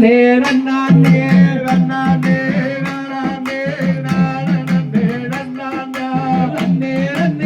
நேரண்ணா நேரண்ணா நேரண்ணா நேரண்ணா நேரண்ணா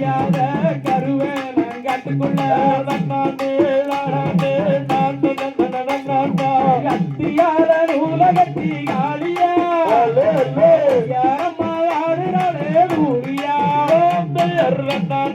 கரையாத கருவே நான் காட்டுக்குள்ள கத்தியால நூல கத்தி காளியா. யாரம்மா யாரு ஊரியா. பேர் நான்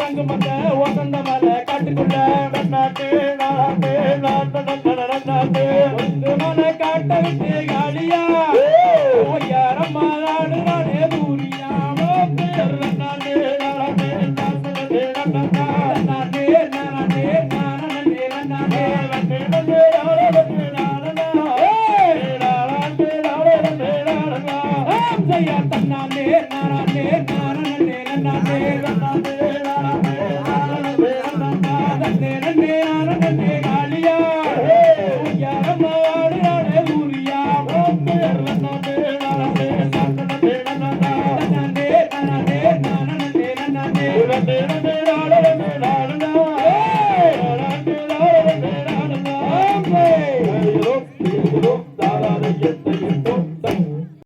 రంగు పట్ట వసంత మల ya tanan